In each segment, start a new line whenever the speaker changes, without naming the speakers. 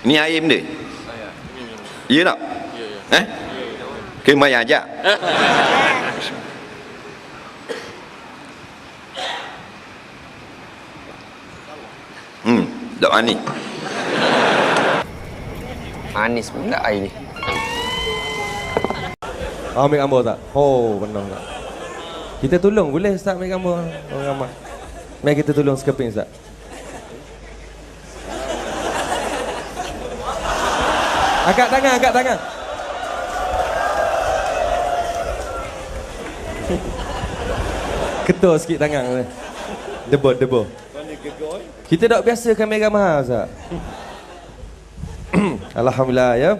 Ni air benda? Ya tak? Eh? Ke maya aja? Hmm, tak manis.
Manis pula air ni.
Ah, ambil gambar tak? Oh, benar tak? Kita tolong boleh Ustaz ambil gambar orang ramai. Mari kita tolong sekeping Ustaz. Angkat tangan, angkat tangan. Ketul sikit tangan. Debur, debur. Kita tak biasa kamera mahal Ustaz. Alhamdulillah ya.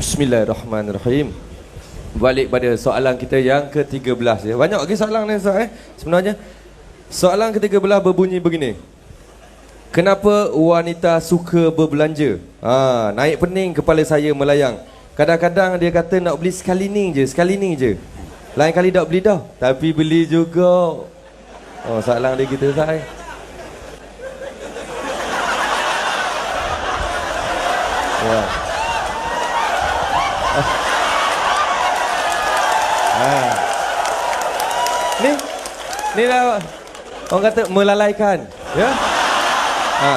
Bismillahirrahmanirrahim. Balik pada soalan kita yang ke-13 ya. Banyak lagi soalan ni Ustaz eh. Sebenarnya soalan ke-13 berbunyi begini. Kenapa wanita suka berbelanja? Ha, naik pening kepala saya melayang. Kadang-kadang dia kata nak beli sekali ni je, sekali ni je. Lain kali tak beli dah, tapi beli juga. Oh, soalan dia gitu Ustaz eh. Ya. Ha. Ni ni lah orang kata melalaikan, ya? Ha.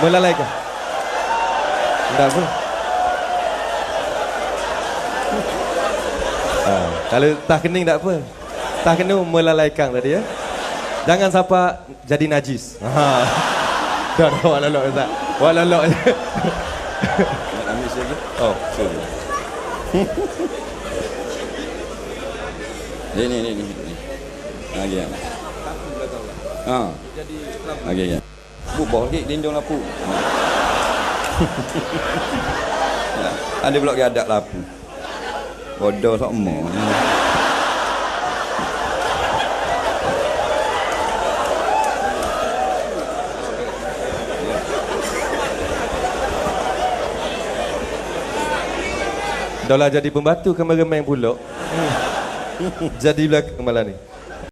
Melalaikan. Tak apa. Ha. Kalau tak kening tak apa. Tak kena melalaikan tadi ya. Jangan sampai jadi najis. Ha. Dah dah walalok Ustaz. Walalok.
Nak ambil?
Oh.
Sorry. Ni ni ni ni. Lagi. Ha. Lagi ya. Bu lagi lindung lapu. Ha. Ada pula gadak lapu. Bodoh sama.
Dah lah jadi pembantu kameraman pula. Jadi belakang malam ni.